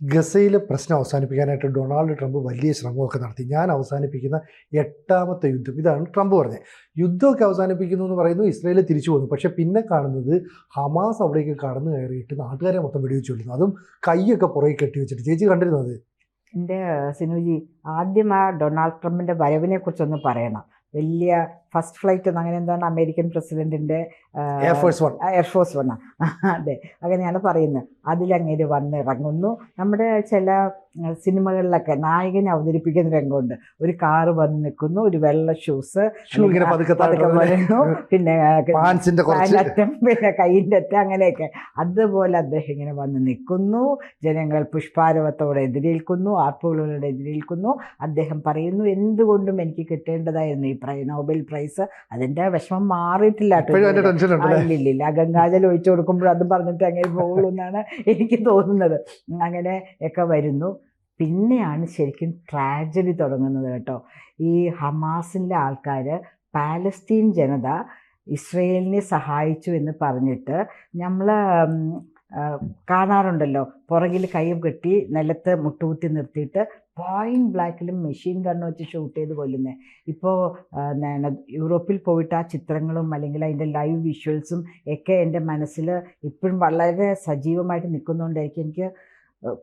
ഗസയിലെ പ്രശ്നം അവസാനിപ്പിക്കാനായിട്ട് Donald Trump വലിയ ശ്രമമൊക്കെ നടത്തി. ഞാൻ അവസാനിപ്പിക്കുന്ന എട്ടാമത്തെ യുദ്ധം. ഇതാണ് ട്രംപ് പറഞ്ഞത്. യുദ്ധമൊക്കെ അവസാനിപ്പിക്കുന്നു എന്ന് പറയുന്നു ഇസ്രയേൽ തിരിച്ചു പോകുന്നു പക്ഷേ പിന്നെ കാണുന്നത് ഹമാസ് അവിടേക്ക് കടന്നു കയറിയിട്ട് നാട്ടുകാരെ മൊത്തം വെടിവെച്ച് കൊല്ലുന്നു. അതും കൈയൊക്കെ പുറകെ കെട്ടി വെച്ചിട്ട്. ചേച്ചി കണ്ടിരുന്നത് എന്റെ സിനുജി ആദ്യം ആ ഡൊണാൾഡ് ട്രംപിന്റെ വരവിനെ കുറിച്ചൊന്ന് പറയണം. വലിയ ഫസ്റ്റ് ഫ്ലൈറ്റ് ഒന്നും അങ്ങനെ എന്താണ് അമേരിക്കൻ പ്രസിഡന്റിന്റെ എയർഫോഴ്സ് വൺ എയർഫോഴ്സ് വണ്ണ അതെ. അങ്ങനെയാണ് പറയുന്നത്. അതിലങ്ങനെ വന്നിറങ്ങുന്നു. നമ്മുടെ ചില സിനിമകളിലൊക്കെ നായകനെ അവതരിപ്പിക്കുന്ന രംഗമുണ്ട്. ഒരു കാറ് വന്ന് നിൽക്കുന്നു ഒരു വെള്ള ഷൂസ് പിന്നെ അറ്റം പിന്നെ കൈയിന്റെ അറ്റം അങ്ങനെയൊക്കെ. അതുപോലെ അദ്ദേഹം ഇങ്ങനെ വന്ന് നിൽക്കുന്നു. ജനങ്ങൾ പുഷ്പാരവത്തോടെ എതിരേൽക്കുന്നു ആർപ്പുകളോടെ എതിരേൽക്കുന്നു. അദ്ദേഹം പറയുന്നു എന്തുകൊണ്ടും എനിക്ക് കിട്ടേണ്ടതായിരുന്നു ഈ പ്രൈ നോബൽ പ്രൈസ്. അതിന്റെ വിഷമം മാറിയിട്ടില്ല. ഇല്ലില്ല ഗംഗാജലം ഒഴിച്ചു കൊടുക്കുമ്പോൾ അതും പറഞ്ഞിട്ട് അങ്ങനെ പോകുള്ളൂ എന്നാണ് എനിക്ക് തോന്നുന്നത്. അങ്ങനെ ഒക്കെ വരുന്നു. പിന്നെയാണ് ശരിക്കും ട്രാജഡി തുടങ്ങുന്നത് കേട്ടോ. ഈ ഹമാസിന്റെ ആൾക്കാർ പാലസ്തീൻ ജനത ഇസ്രയേലിനെ സഹായിച്ചു എന്ന് പറഞ്ഞിട്ട് നമ്മൾ കാണാറുണ്ടല്ലോ. പുറകിൽ കൈയും കെട്ടി നിലത്ത് മുട്ടുകുത്തി നിർത്തിയിട്ട് പോയിന്റ് ബ്ലാക്കിലും മെഷീൻ ഗണ്ണ് വെച്ച് ഷൂട്ട് ചെയ്ത് കൊല്ലുന്നത് ഇപ്പോൾ യൂറോപ്പിൽ പോയിട്ട് ആ ചിത്രങ്ങളും അല്ലെങ്കിൽ അതിന്റെ ലൈവ് വിഷ്വൽസും ഒക്കെ എന്റെ മനസ്സിൽ ഇപ്പോഴും വളരെ സജീവമായിട്ട് നിൽക്കുന്നതുകൊണ്ടായിരിക്കും എനിക്ക്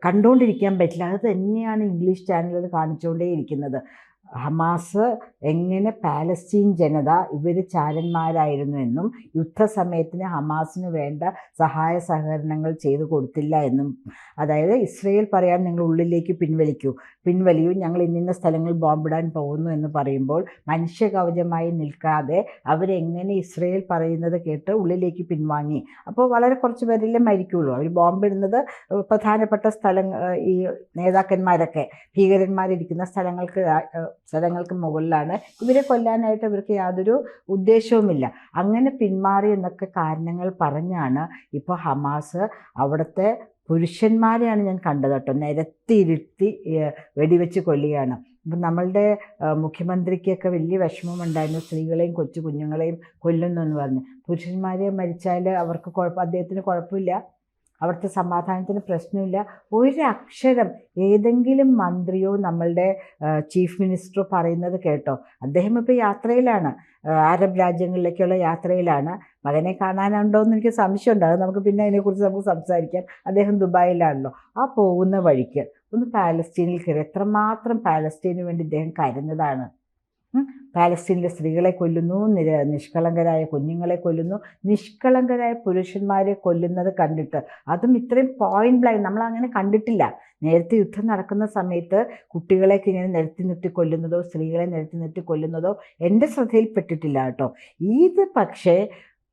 കണ്ടുകൊണ്ടിരിക്കാൻ പറ്റില്ല. അത് തന്നെയാണ് ഇംഗ്ലീഷ് ചാനലുകൾ കാണിച്ചുകൊണ്ടേ ഇരിക്കുന്നത്. ഹമാസ് എങ്ങനെ പാലസ്തീൻ ജനത ഇവർ ചാരന്മാരായിരുന്നു എന്നും യുദ്ധസമയത്തിന് ഹമാസിന് വേണ്ട സഹായ സഹകരണങ്ങൾ ചെയ്തു കൊടുത്തില്ല എന്നും. അതായത് ഇസ്രയേൽ പറയാൻ നിങ്ങൾ ഉള്ളിലേക്ക് പിൻവലിക്കൂ. പിൻവലിയൂ. ഞങ്ങൾ ഇന്നിന്ന സ്ഥലങ്ങളിൽ ബോംബിടാൻ പോകുന്നു എന്ന് പറയുമ്പോൾ മനുഷ്യകവചമായി നിൽക്കാതെ അവരെങ്ങനെ ഇസ്രയേൽ പറയുന്നത് കേട്ട് ഉള്ളിലേക്ക് പിൻവാങ്ങി. അപ്പോൾ വളരെ കുറച്ച് പേരല്ലേ മരിക്കുള്ളൂ. അവർ ബോംബിടുന്നത് പ്രധാനപ്പെട്ട സ്ഥലം ഈ നേതാക്കന്മാരൊക്കെ. ഭീകരന്മാരിരിക്കുന്ന സ്ഥലങ്ങൾക്ക് സ്ഥലങ്ങൾക്ക് മുകളിലാണ്. ഇവരെ കൊല്ലാനായിട്ട് ഇവർക്ക് യാതൊരു ഉദ്ദേശവുമില്ല. അങ്ങനെ പിന്മാറി എന്നൊക്കെ കാരണങ്ങൾ പറഞ്ഞാണ് ഇപ്പോൾ ഹമാസ് അവിടുത്തെ പുരുഷന്മാരെയാണ് ഞാൻ കണ്ടത് കേട്ടോ. നിരത്തിയിരുത്തി വെടിവെച്ച് കൊല്ലുകയാണ്. അപ്പം നമ്മളുടെ മുഖ്യമന്ത്രിക്കൊക്കെ വലിയ വിഷമമുണ്ടായിരുന്നു. സ്ത്രീകളെയും കൊച്ചു കുഞ്ഞുങ്ങളെയും കൊല്ലുന്നു എന്ന് പറഞ്ഞു. പുരുഷന്മാരെ മരിച്ചാൽ അവർക്ക് കുഴപ്പം അദ്ദേഹത്തിന് കുഴപ്പമില്ല. അവിടുത്തെ സമാധാനത്തിന് പ്രശ്നമില്ല. ഒരക്ഷരം ഏതെങ്കിലും മന്ത്രിയോ നമ്മളുടെ ചീഫ് മിനിസ്റ്ററോ പറയുന്നത് കേട്ടോ. അദ്ദേഹം ഇപ്പോൾ യാത്രയിലാണ്. അറബ് രാജ്യങ്ങളിലേക്കുള്ള യാത്രയിലാണ്. മകനെ കാണാനുണ്ടോ എന്ന് എനിക്ക് സംശയമുണ്ട്. അത് നമുക്ക് പിന്നെ അതിനെക്കുറിച്ച് നമുക്ക് സംസാരിക്കാം. അദ്ദേഹം ദുബായിലാണല്ലോ. ആ പോകുന്ന വഴിക്ക് ഒന്ന് പാലസ്തീനിൽ കയറി. എത്രമാത്രം പാലസ്തീനു വേണ്ടി ഇദ്ദേഹം കരഞ്ഞതാണ്. പാലസ്തീനിലെ സ്ത്രീകളെ കൊല്ലുന്നു നിഷ്കളങ്കരായ കുഞ്ഞുങ്ങളെ കൊല്ലുന്നു. നിഷ്കളങ്കരായ പുരുഷന്മാരെ കൊല്ലുന്നത് കണ്ടിട്ട് അതും ഇത്രയും പോയിന്റ് ബ്ലാങ്ക് നമ്മൾ അങ്ങനെ കണ്ടിട്ടില്ല. നേരത്തെ യുദ്ധം നടക്കുന്ന സമയത്ത് കുട്ടികളെയൊക്കെ ഇങ്ങനെ നിരത്തി നിർത്തി കൊല്ലുന്നതോ സ്ത്രീകളെ നിരത്തി നിർത്തി കൊല്ലുന്നതോ എന്റെ ശ്രദ്ധയിൽപ്പെട്ടിട്ടില്ല കേട്ടോ. ഇത് പക്ഷേ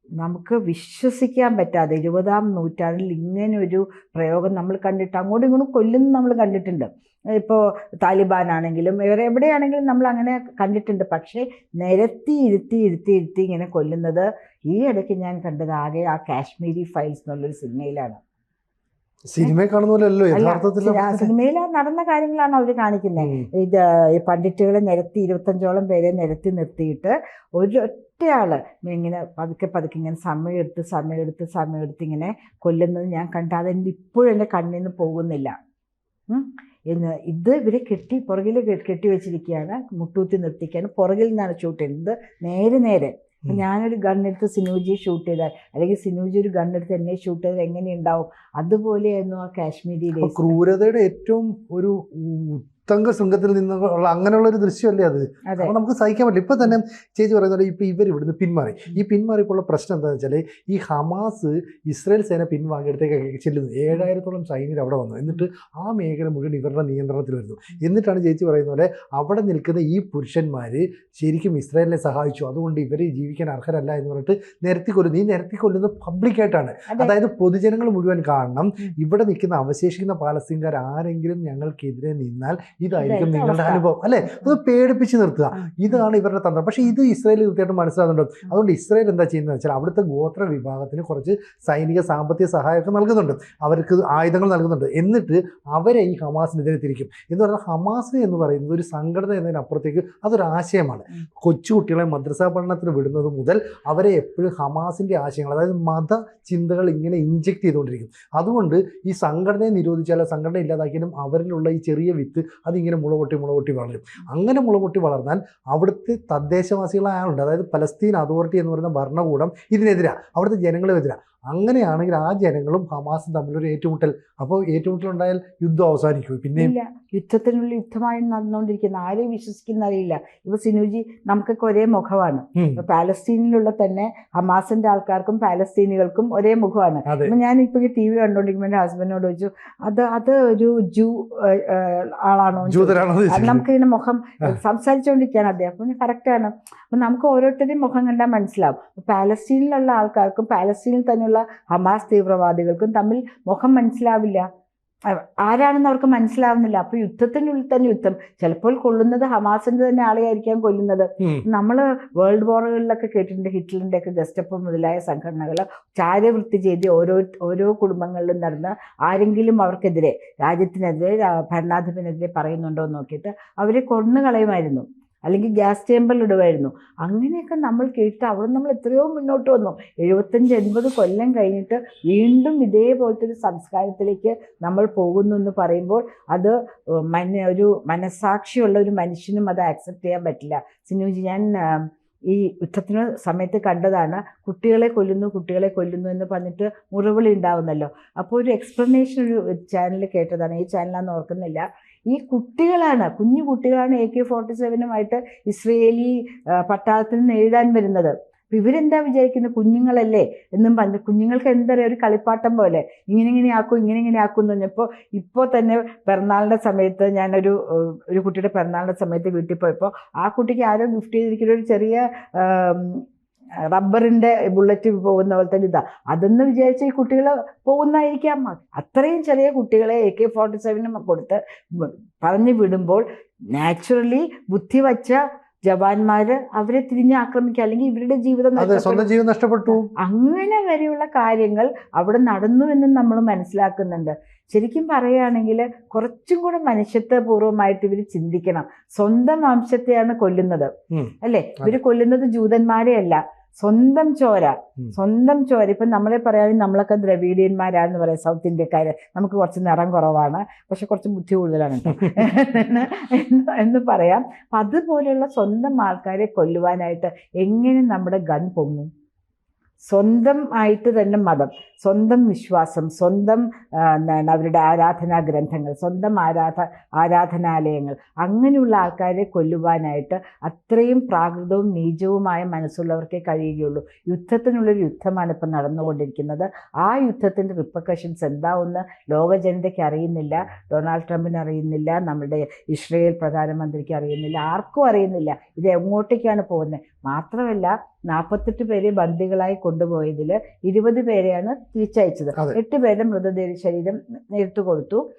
നമുക്ക് വിശ്വസിക്കാൻ പറ്റാതെ ഇരുപതാം നൂറ്റാണ്ടിൽ ഇങ്ങനെ ഒരു പ്രയോഗം നമ്മൾ കണ്ടിട്ട് അങ്ങോട്ടും ഇങ്ങോട്ടും കൊല്ലുന്നു നമ്മൾ കണ്ടിട്ടുണ്ട്. ഇപ്പോൾ താലിബാൻ ആണെങ്കിലും എവിടെയാണെങ്കിലും നമ്മൾ അങ്ങനെ കണ്ടിട്ടുണ്ട്. പക്ഷേ നിരത്തി ഇരുത്തി ഇരുത്തി ഇരുത്തി ഇങ്ങനെ കൊല്ലുന്നത് ഈ ഇടയ്ക്ക് ഞാൻ കണ്ടത് ആകെ ആ കാശ്മീരി ഫയൽസ് എന്നുള്ളൊരു സിനിമയിലാണ്. യഥാർത്ഥത്തിൽ സിനിമയിൽ നടന്ന കാര്യങ്ങളാണ് അവർ കാണിക്കുന്നത് ഇത് പണ്ഡിറ്റുകളെ നിരത്തി ഇരുപത്തഞ്ചോളം പേരെ നിരത്തി നിർത്തിയിട്ട് ഒരു ഒറ്റയാൾ ഇങ്ങനെ പതുക്കെ പതുക്കെ ഇങ്ങനെ സമയമെടുത്ത് സമയമെടുത്ത് സമയമെടുത്ത് ഇങ്ങനെ കൊല്ലുന്നത് ഞാൻ കണ്ട അതെന്റെ ഇപ്പോഴും എന്റെ കണ്ണിൽ നിന്ന് പോകുന്നില്ല എന്ന് ഇത് ഇവരെ കെട്ടി പുറകിൽ കെട്ടി വെച്ചിരിക്കുകയാണ് മുട്ടൂത്തി നിർത്തിക്കുകയാണ് പുറകിൽ നിന്നാണ് ഷൂട്ട് ചെയ്യുന്നത്. നേരെ നേരെ. ഞാനൊരു ഗണ്ണെടുത്ത് സിനുജി ഷൂട്ട് ചെയ്താൽ അല്ലെങ്കിൽ സിനുജി ഒരു ഗണ്ണെടുത്ത് എന്നെ ഷൂട്ട് ചെയ്താൽ എങ്ങനെയുണ്ടാവും? അതുപോലെയായിരുന്നു ആ കാശ്മീരിയിലെ ക്രൂരതയുടെ ഏറ്റവും ഒരു ഉത്തങ്ക ശൃംഗത്തിൽ നിന്നുള്ള അങ്ങനെയുള്ള ഒരു ദൃശ്യമല്ലേ അത്? അപ്പോൾ നമുക്ക് സഹിക്കാൻ പറ്റില്ല. ഇപ്പൊ തന്നെ ചേച്ചി പറയുന്നത് ഇപ്പം ഇവർ ഇവിടുന്ന് പിന്മാറി. ഈ പിന്മാറിയപ്പോൾ ഉള്ള പ്രശ്നം എന്താണെന്ന് വെച്ചാൽ ഈ ഹമാസ് ഇസ്രായേൽ സേന പിൻവാങ്ങിയടുത്തേക്ക് ചെല്ലുന്നു. ഏഴായിരത്തോളം സൈനികർ അവിടെ വന്നു. എന്നിട്ട് ആ മേഖല മുഴുവൻ ഇവരുടെ നിയന്ത്രണത്തിൽ വരുന്നു. എന്നിട്ടാണ് ചേച്ചി പറയുന്ന പോലെ അവിടെ നിൽക്കുന്ന ഈ പുരുഷന്മാർ ശരിക്കും ഇസ്രായേലിനെ സഹായിച്ചു. അതുകൊണ്ട് ഇവർ ജീവിക്കാൻ അർഹരല്ല എന്ന് പറഞ്ഞിട്ട് നിരത്തി കൊല്ലുന്നു. ഈ നിരത്തി കൊല്ലുന്നത് പബ്ലിക്കായിട്ടാണ് അതായത് പൊതുജനങ്ങൾ മുഴുവൻ കാണണം ഇവിടെ നിൽക്കുന്ന അവശേഷിക്കുന്ന പാലസ്തീൻകാർ ആരെങ്കിലും ഞങ്ങൾക്കെതിരെ നിന്നാൽ ഇതായിരിക്കും നിങ്ങളുടെ അനുഭവം അല്ലെ? അത് പേടിപ്പിച്ച് നിർത്തുക. ഇതാണ് ഇവരുടെ തന്ത്രം. പക്ഷേ ഇത് ഇസ്രായേൽ കൃത്യമായിട്ട് മനസ്സിലാകുന്നുണ്ട്. അതുകൊണ്ട് ഇസ്രായേൽ എന്താ ചെയ്യുന്നത് വെച്ചാൽ അവിടുത്തെ ഗോത്ര വിഭാഗത്തിന് കുറച്ച് സൈനിക സാമ്പത്തിക സഹായമൊക്കെ നൽകുന്നുണ്ട്. അവർക്ക് ആയുധങ്ങൾ നൽകുന്നുണ്ട്. എന്നിട്ട് അവരെ ഈ ഹമാസിനെതിരെ തിരിക്കും. എന്ന് പറഞ്ഞാൽ ഹമാസ് എന്ന് പറയുന്നത് ഒരു സംഘടന എന്നതിനപ്പുറത്തേക്ക് അതൊരു ആശയമാണ്. കൊച്ചുകുട്ടികളെ മദ്രസ പഠനത്തിന് വിടുന്നത് മുതൽ അവരെ എപ്പോഴും ഹമാസിന്റെ ആശയങ്ങൾ അതായത് മത ചിന്തകൾ ഇങ്ങനെ ഇഞ്ചെക്ട് ചെയ്തുകൊണ്ടിരിക്കും. അതുകൊണ്ട് ഈ സംഘടനയെ നിരോധിച്ചാലോ സംഘടന ഇല്ലാതാക്കിയാലും അവരിലുള്ള ഈ ചെറിയ വിത്ത് അതിങ്ങനെ മുളകൊട്ടി മുളകൊട്ടി വളരും. അങ്ങനെ മുളകൊട്ടി വളർന്നാൽ അവിടുത്തെ തദ്ദേശവാസികളായ ആളുണ്ട്. അതായത് പലസ്തീൻ അതോറിറ്റി എന്ന് പറയുന്ന ഭരണകൂടം ഇതിനെതിരാ. അവിടുത്തെ ജനങ്ങളുമെതിരാ അങ്ങനെയാണെങ്കിൽ ആ ജനങ്ങളും ഹമാസും തമ്മിലൊരു ഏറ്റുമുട്ടൽ. അപ്പോൾ ഏറ്റുമുട്ടലുണ്ടായാൽ യുദ്ധം അവസാനിക്കും പിന്നെ ഇല്ല. യുദ്ധത്തിനുള്ള യുദ്ധമായി നടന്നുകൊണ്ടിരിക്കുന്ന ആരെയും വിശ്വസിക്കുന്ന അറിയില്ല. ഇപ്പൊ സിനുജി നമുക്കൊക്കെ ഒരേ മുഖമാണ്. പാലസ്തീനിലുള്ള തന്നെ ഹമാസിന്റെ ആൾക്കാർക്കും പാലസ്തീനികൾക്കും ഒരേ മുഖമാണ്. അപ്പൊ ഞാൻ ഇപ്പൊ ടി വി കണ്ടോണ്ടിരിക്കുമ്പോൾ എന്റെ ഹസ്ബൻഡിനോട് ചോദിച്ചു അത് അത് ഒരു ജൂ ആളാണോ? നമുക്ക് ഇതിന്റെ? മുഖം സംസാരിച്ചുകൊണ്ടിരിക്കാൻ സംസാരിച്ചുകൊണ്ടിരിക്കുകയാണ് അദ്ദേഹം. കറക്റ്റ് ആണ് അപ്പൊ നമുക്ക് ഓരോരുത്തരുടെയും മുഖം കണ്ടാൽ മനസ്സിലാവും. പാലസ്തീനിലുള്ള ആൾക്കാർക്കും പാലസ്തീനിൽ തന്നെയുള്ള ഹമാസ് തീവ്രവാദികൾക്കും തമ്മിൽ മുഖം മനസ്സിലാവില്ല. ആരാണെന്ന് അവർക്ക് മനസ്സിലാവുന്നില്ല. അപ്പൊ യുദ്ധത്തിനുള്ളിൽ തന്നെ യുദ്ധം. ചിലപ്പോൾ കൊള്ളുന്നത് ഹമാസിന്റെ തന്നെ ആളെയായിരിക്കാം കൊല്ലുന്നത്. നമ്മൾ നമ്മൾ വേൾഡ് വാറുകളിലൊക്കെ കേട്ടിട്ടുണ്ട്. ഹിറ്റ്ലറിന്റെ ഒക്കെ ഗസ്റ്റപ്പ് മുതലായ സംഘടനകൾ ചാരവൃത്തി ചെയ്ത് ഓരോ ഓരോ കുടുംബങ്ങളിലും നടന്ന് ആരെങ്കിലും അവർക്കെതിരെ രാജ്യത്തിനെതിരെ ഭരണാധിപനെതിരെ പറയുന്നുണ്ടോ എന്ന് നോക്കിയിട്ട് അവരെ കൊന്നു കളയുമായിരുന്നു. അല്ലെങ്കിൽ ഗ്യാസ് ചേമ്പറിൽ ഇടുമായിരുന്നു അങ്ങനെയൊക്കെ നമ്മൾ കേട്ട് അവിടെ നമ്മൾ എത്രയോ മുന്നോട്ട് വന്നു. എഴുപത്തഞ്ച് എൺപത് കൊല്ലം കഴിഞ്ഞിട്ട് വീണ്ടും ഇതേപോലത്തെ ഒരു സംസ്കാരത്തിലേക്ക് നമ്മൾ പോകുന്നു എന്ന് പറയുമ്പോൾ അത് മന ഒരു മനസാക്ഷിയുള്ള ഒരു മനുഷ്യനും അത് ആക്സെപ്റ്റ് ചെയ്യാൻ പറ്റില്ല. സിനുജി ഞാൻ ഈ യുദ്ധത്തിന് സമയത്ത് കണ്ടതാണ് കുട്ടികളെ കൊല്ലുന്നു കുട്ടികളെ കൊല്ലുന്നു എന്ന് പറഞ്ഞിട്ട് മുറിവിളി ഉണ്ടാവുന്നല്ലോ. അപ്പോൾ ഒരു എക്സ്പ്ലനേഷൻ ഒരു ചാനൽ കേട്ടതാണ്. ഈ ചാനലാന്ന് ഓർക്കുന്നില്ല. ഈ കുട്ടികളാണ് കുഞ്ഞു കുട്ടികളാണ് എ കെ ഫോർട്ടി സെവനുമായിട്ട് ഇസ്രയേലി പട്ടാളത്തിൽ നേരിടാൻ വരുന്നത്. അപ്പൊ ഇവരെന്താ വിചാരിക്കുന്നത് കുഞ്ഞുങ്ങളല്ലേ എന്നും പറഞ്ഞു കുഞ്ഞുങ്ങൾക്ക് എന്താ പറയുക ഒരു കളിപ്പാട്ടം പോലെ. ഇങ്ങനെ ഇങ്ങനെ ആക്കും ഇങ്ങനെ ഇങ്ങനെ ആക്കും എന്ന് പറഞ്ഞപ്പോൾ ഇപ്പോൾ തന്നെ പിറന്നാളിന്റെ സമയത്ത് ഞാനൊരു ഒരു കുട്ടിയുടെ പിറന്നാളിന്റെ സമയത്ത് വീട്ടിൽ പോയപ്പോൾ ആ കുട്ടിക്ക് ആരോ ഗിഫ്റ്റ് ചെയ്തിരിക്കുന്ന ഒരു ചെറിയ റബ്ബറിന്റെ ബുള്ളറ്റ് പോകുന്ന പോലത്തെ തന്നെ ഇതാ. അതെന്ന് വിചാരിച്ച ഈ കുട്ടികൾ പോകുന്നതായിരിക്കാം. അത്രയും ചെറിയ കുട്ടികളെ എ കെ ഫോർട്ടി സെവനും കൊടുത്ത് പറഞ്ഞു വിടുമ്പോൾ നാച്ചുറലി ബുദ്ധി വച്ച ജവാന്മാര് അവരെ തിരിഞ്ഞ് ആക്രമിക്കുക അല്ലെങ്കിൽ ഇവരുടെ ജീവിതം. സ്വന്തം ജീവിതം നഷ്ടപ്പെട്ടു. അങ്ങനെ വരെയുള്ള കാര്യങ്ങൾ അവിടെ നടന്നു എന്നും നമ്മൾ മനസ്സിലാക്കുന്നുണ്ട്. ശരിക്കും പറയുകയാണെങ്കിൽ കുറച്ചും കൂടെ മനുഷ്യത്വപൂർവമായിട്ട് ഇവർ ചിന്തിക്കണം. സ്വന്തം വംശത്തെയാണ് കൊല്ലുന്നത്. അല്ലെ? അല്ലേ ഇവർ കൊല്ലുന്നത് ജൂതന്മാരെയല്ല. സ്വന്തം ചോര. സ്വന്തം ചോര. ഇപ്പം നമ്മളെ പറയാനും നമ്മളൊക്കെ ദ്രവീഡിയന്മാരാണെന്ന് പറയാം സൗത്ത് ഇന്ത്യക്കാര് നമുക്ക് കുറച്ച് നിറം കുറവാണ്. പക്ഷെ കുറച്ച് ബുദ്ധി കൂടുതലാണ് എന്ന് പറയാം. അപ്പം അതുപോലെയുള്ള സ്വന്തം ആൾക്കാരെ കൊല്ലുവാനായിട്ട് എങ്ങനെ നമ്മുടെ ഗൺ പൊങ്ങും? സ്വന്തം ആയിട്ട് തന്നെ മതം സ്വന്തം വിശ്വാസം സ്വന്തം എന്താണ് അവരുടെ ആരാധനാ ഗ്രന്ഥങ്ങൾ സ്വന്തം ആരാധ ആരാധനാലയങ്ങൾ അങ്ങനെയുള്ള ആൾക്കാരെ കൊല്ലുവാനായിട്ട് അത്രയും പ്രാകൃതവും നീചവുമായ മനസ്സുള്ളവർക്കേ കഴിയുകയുള്ളൂ. യുദ്ധത്തിനുള്ളൊരു യുദ്ധമാണ് ഇപ്പം നടന്നുകൊണ്ടിരിക്കുന്നത്. ആ യുദ്ധത്തിന്റെ റിപ്പക്കഷൻസ് എന്താവുമെന്ന് ലോക ജനതയ്ക്ക് അറിയുന്നില്ല ഡൊണാൾഡ് ട്രംപിന് അറിയുന്നില്ല നമ്മുടെ ഇസ്രയേൽ പ്രധാനമന്ത്രിക്ക് അറിയുന്നില്ല ആർക്കും അറിയുന്നില്ല. ഇത് എങ്ങോട്ടേക്കാണ് പോകുന്നത്? മാത്രമല്ല നാൽപ്പത്തെട്ട് പേരെ ബന്ദികളായി കൊണ്ടുപോയതിൽ ഇരുപത് പേരെയാണ് തിരിച്ചയച്ചത്. എട്ട് പേരുടെ മൃതദേഹ ശരീരം നേരിട്ട് കൊടുത്തു.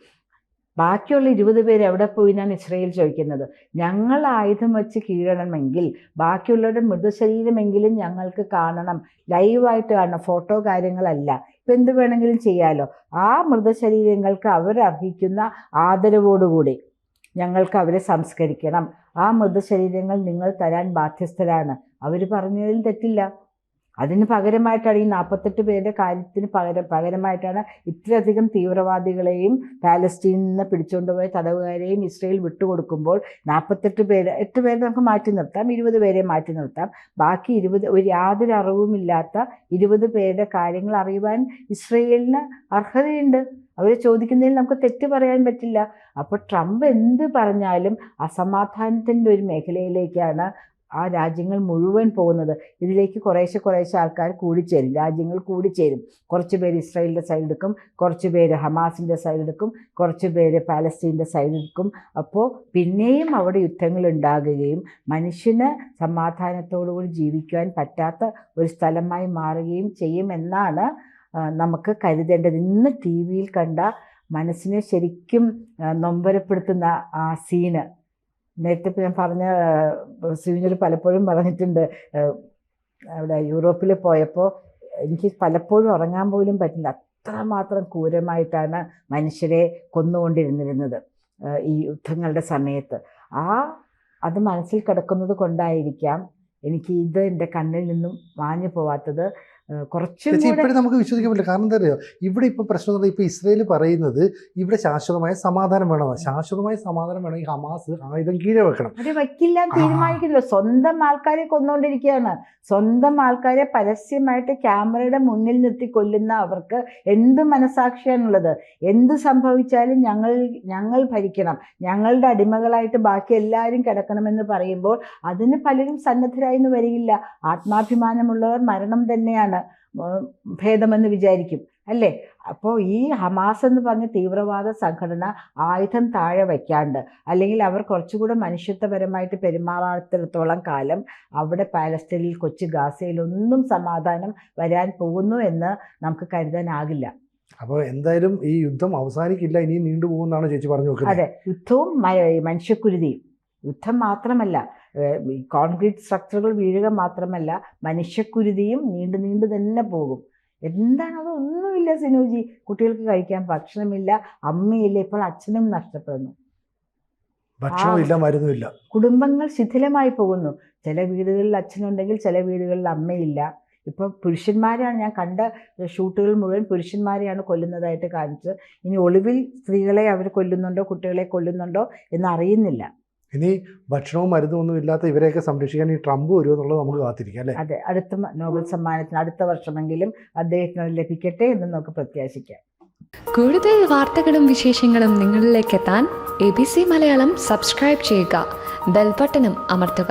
ബാക്കിയുള്ള ഇരുപത് പേര് എവിടെ പോയി എന്നാണ് ഇസ്രയേൽ ചോദിക്കുന്നത്. ഞങ്ങൾ ആയുധം വെച്ച് കീഴണമെങ്കിൽ ബാക്കിയുള്ളവരുടെ മൃതശരീരമെങ്കിലും ഞങ്ങൾക്ക് കാണണം. ലൈവായിട്ട് കാണണം. ഫോട്ടോ കാര്യങ്ങളല്ല. ഇപ്പം എന്ത് വേണമെങ്കിലും ചെയ്യാലോ. ആ മൃതശരീരങ്ങൾക്ക് അവരർഹിക്കുന്ന ആദരവോടുകൂടി ഞങ്ങൾക്ക് അവരെ സംസ്കരിക്കണം. ആ മൃതശരീരങ്ങൾ നിങ്ങൾ തരാൻ ബാധ്യസ്ഥരാണ്. അവർ പറഞ്ഞതിൽ തെറ്റില്ല. അതിന് പകരമായിട്ടാണ് ഈ നാൽപ്പത്തെട്ട് പേരുടെ കാര്യത്തിന് പകരം പകരമായിട്ടാണ് ഇത്രയധികം തീവ്രവാദികളെയും പാലസ്തീനിൽ നിന്ന് പിടിച്ചുകൊണ്ടുപോയ തടവുകാരെയും ഇസ്രയേൽ വിട്ടുകൊടുക്കുമ്പോൾ നാൽപ്പത്തെട്ട് പേര് എട്ട് പേരെ നമുക്ക് മാറ്റി നിർത്താം ഇരുപത് പേരെ മാറ്റി നിർത്താം. ബാക്കി ഇരുപത് ഒരു യാതൊരു അറിവുമില്ലാത്ത ഇരുപത് പേരുടെ കാര്യങ്ങൾ അറിയുവാൻ ഇസ്രയേലിന് അർഹതയുണ്ട്. അവരെ ചോദിക്കുന്നതിൽ നമുക്ക് തെറ്റ് പറയാൻ പറ്റില്ല. അപ്പോൾ ട്രംപ് എന്ത് പറഞ്ഞാലും അസമാധാനത്തിന്റെ ഒരു മേഖലയിലേക്കാണ് ആ രാജ്യങ്ങൾ മുഴുവൻ പോകുന്നത് ഇതിലേക്ക് കുറേശ്ശെ കുറേശ്ശെ ആൾക്കാർ കൂടിച്ചേരും. രാജ്യങ്ങൾ കൂടിച്ചേരും. കുറച്ച് പേര് ഇസ്രായേലിന്റെ സൈഡ് എടുക്കും. കുറച്ച് പേര് ഹമാസിന്റെ സൈഡ് എടുക്കും. കുറച്ച് പേര് പാലസ്തീന്റെ സൈഡ് എടുക്കും. അപ്പോൾ പിന്നെയും അവിടെ യുദ്ധങ്ങൾ ഉണ്ടാകുകയും മനുഷ്യന് സമാധാനത്തോടുകൂടി ജീവിക്കുവാൻ പറ്റാത്ത ഒരു സ്ഥലമായി മാറുകയും ചെയ്യുമെന്നാണ് നമുക്ക് കരുതേണ്ടത്. ഇന്ന് ടി വിയിൽ കണ്ട മനസ്സിനെ ശരിക്കും നൊമ്പരപ്പെടുത്തുന്ന ആ സീന് നേരത്തെ ഇപ്പം ഞാൻ പറഞ്ഞ സിവിനോട് പലപ്പോഴും പറഞ്ഞിട്ടുണ്ട് അവിടെ യൂറോപ്പിൽ പോയപ്പോൾ എനിക്ക് പലപ്പോഴും ഉറങ്ങാൻ പോലും പറ്റില്ല. അത്രമാത്രം ക്രൂരമായിട്ടാണ് മനുഷ്യരെ കൊന്നുകൊണ്ടിരുന്നിരുന്നത് ഈ യുദ്ധങ്ങളുടെ സമയത്ത്. ആ അത് മനസ്സിൽ കിടക്കുന്നത് കൊണ്ടായിരിക്കാം എനിക്ക് ഇത് എന്റെ കണ്ണിൽ നിന്നും മാഞ്ഞു പോവാത്തത്. കുറച്ചും ഇപ്പോഴും നമുക്ക് വിശ്വസിക്കാൻ പറ്റില്ല. കാരണം എന്താ പറയുക ഇവിടെ ഇപ്പോൾ പ്രശ്നം എന്ന് പറഞ്ഞാൽ ഇപ്പോൾ ഇസ്രയേൽ പറയുന്നത് ഇവിടെ ശാശ്വതമായ സമാധാനം വേണം. ശാശ്വതമായ സമാധാനം വേണമെങ്കിൽ ഹമാസ് ആയുധം കീഴെ വെക്കണം. അത് വയ്ക്കില്ല. തീരുമാനിക്കുന്നില്ല. സ്വന്തം ആൾക്കാരെ കൊന്നുകൊണ്ടിരിക്കുകയാണ് സ്വന്തം ആൾക്കാരെ പരസ്യമായിട്ട് ക്യാമറയുടെ മുന്നിൽ നിർത്തി കൊല്ലുന്ന അവർക്ക് എന്ത് മനസാക്ഷിയാണുള്ളത് എന്ത് സംഭവിച്ചാലും ഞങ്ങൾ ഞങ്ങൾ ഭരിക്കണം. ഞങ്ങളുടെ അടിമകളായിട്ട് ബാക്കി എല്ലാവരും കിടക്കണമെന്ന് പറയുമ്പോൾ അതിന് പലരും സന്നദ്ധരായെന്ന് വരികില്ല. ആത്മാഭിമാനമുള്ളവർ മരണം തന്നെയാണ്. ഭേദമെന്ന് വിചാരിക്കും അല്ലേ? അപ്പോൾ ഈ ഹമാസ് എന്ന് പറഞ്ഞ തീവ്രവാദ സംഘടന ആയുധം താഴെ വയ്ക്കാണ്ട് അല്ലെങ്കിൽ അവർ കുറച്ചുകൂടെ മനുഷ്യത്വപരമായിട്ട് പെരുമാറാത്തിടത്തോളം കാലം അവിടെ പാലസ്തീനിൽ കൊച്ചു ഗാസയിലൊന്നും സമാധാനം വരാൻ പോകുന്നു എന്ന് നമുക്ക് കരുതാനാകില്ല. അപ്പോൾ എന്തായാലും ഈ യുദ്ധം അവസാനിക്കില്ല ഇനിയും നീണ്ടുപോകുന്നതാണ് ചേച്ചി പറഞ്ഞു അതെ യുദ്ധവും മനുഷ്യക്കുരുതിയും. യുദ്ധം മാത്രമല്ല കോൺക്രീറ്റ് സ്ട്രക്ചറുകൾ വീഴുക മാത്രമല്ല മനുഷ്യക്കുരുതിയും നീണ്ടു നീണ്ടു തന്നെ പോകും. എന്താണ്? അതൊന്നുമില്ല സിനോജി. കുട്ടികൾക്ക് കഴിക്കാൻ ഭക്ഷണമില്ല അമ്മയില്ല ഇപ്പോൾ അച്ഛനും നഷ്ടപ്പെടുന്നു. മരുന്നുമില്ല. കുടുംബങ്ങൾ ശിഥിലമായി പോകുന്നു. ചില വീടുകളിൽ അച്ഛനുണ്ടെങ്കിൽ ചില വീടുകളിൽ അമ്മയില്ല. ഇപ്പോൾ പുരുഷന്മാരെയാണ് ഞാൻ കണ്ട ഷൂട്ടുകൾ മുഴുവൻ പുരുഷന്മാരെയാണ് കൊല്ലുന്നതായിട്ട് കാണിച്ചത്. ഇനി ഒളിവിൽ സ്ത്രീകളെ അവർ കൊല്ലുന്നുണ്ടോ കുട്ടികളെ കൊല്ലുന്നുണ്ടോ എന്ന് അറിയുന്നില്ല ഇനി ഭക്ഷണവും മരുന്നും ഒന്നും ഇല്ലാത്ത ഇവരെയൊക്കെ സംരക്ഷിക്കാൻ ഈ ട്രംപ് വരുമോ എന്നുള്ളത് നമുക്ക് കാത്തിരിക്കാം അല്ലേ? അതെ അടുത്ത നോബൽ സമ്മാനത്തിന് അടുത്ത വർഷമെങ്കിലും അദ്ദേഹത്തിന് അത് ലഭിക്കട്ടെ എന്ന് നമുക്ക് പ്രത്യാശിക്കാം. കൂടുതൽ വാർത്തകളും വിശേഷങ്ങളും നിങ്ങളിലേക്ക് എത്താൻ A B C Malayalam subscribe ചെയ്യുക ബെൽബട്ടനും അമർത്തുക.